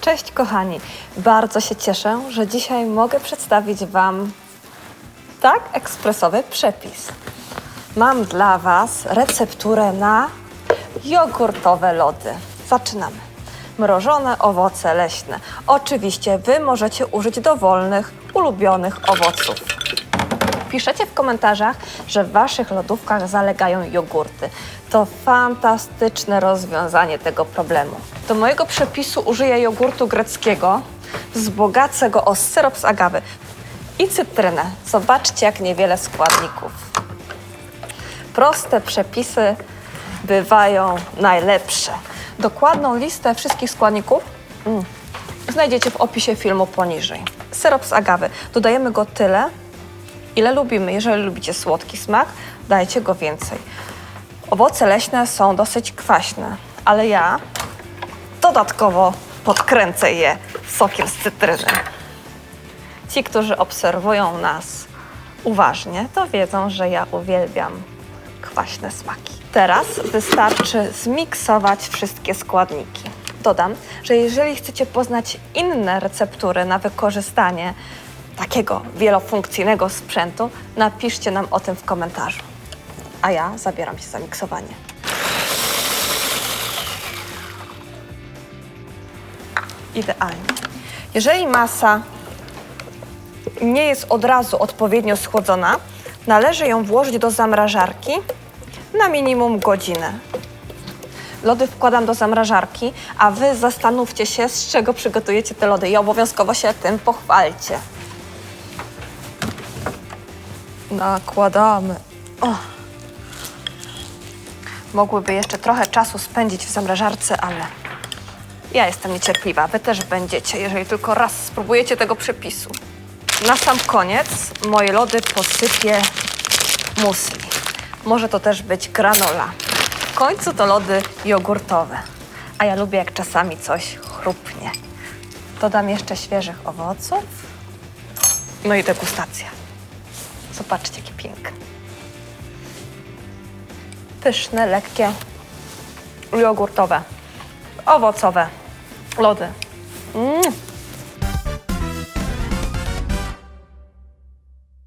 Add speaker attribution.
Speaker 1: Cześć kochani, bardzo się cieszę, że dzisiaj mogę przedstawić Wam tak ekspresowy przepis. Mam dla Was recepturę na jogurtowe lody. Zaczynamy. Mrożone owoce leśne. Oczywiście Wy możecie użyć dowolnych, ulubionych owoców. Piszecie w komentarzach, że w Waszych lodówkach zalegają jogurty. To fantastyczne rozwiązanie tego problemu. Do mojego przepisu użyję jogurtu greckiego, wzbogacę go o syrop z agawy i cytrynę. Zobaczcie, jak niewiele składników. Proste przepisy bywają najlepsze. Dokładną listę wszystkich składników mm, znajdziecie w opisie filmu poniżej. Syrop z agawy. Dodajemy go tyle, ile lubimy. Jeżeli lubicie słodki smak, dajcie go więcej. Owoce leśne są dosyć kwaśne, ale ja dodatkowo podkręcę je sokiem z cytryny. Ci, którzy obserwują nas uważnie, to wiedzą, że ja uwielbiam kwaśne smaki. Teraz wystarczy zmiksować wszystkie składniki. Dodam, że jeżeli chcecie poznać inne receptury na wykorzystanie takiego wielofunkcyjnego sprzętu, napiszcie nam o tym w komentarzu. A ja zabieram się za miksowanie. Idealnie. Jeżeli masa nie jest od razu odpowiednio schłodzona, należy ją włożyć do zamrażarki na minimum godzinę. Lody wkładam do zamrażarki, a wy zastanówcie się, z czego przygotujecie te lody i obowiązkowo się tym pochwalcie. Nakładamy. O. Mogłyby jeszcze trochę czasu spędzić w zamrażarce, ale ja jestem niecierpliwa. Wy też będziecie, jeżeli tylko raz spróbujecie tego przepisu. Na sam koniec moje lody posypię musli. Może to też być granola. W końcu to lody jogurtowe. A ja lubię, jak czasami coś chrupnie. Dodam jeszcze świeżych owoców. No i degustacja. Zobaczcie, jakie piękne. Pyszne, lekkie, jogurtowe, owocowe lody. Mm.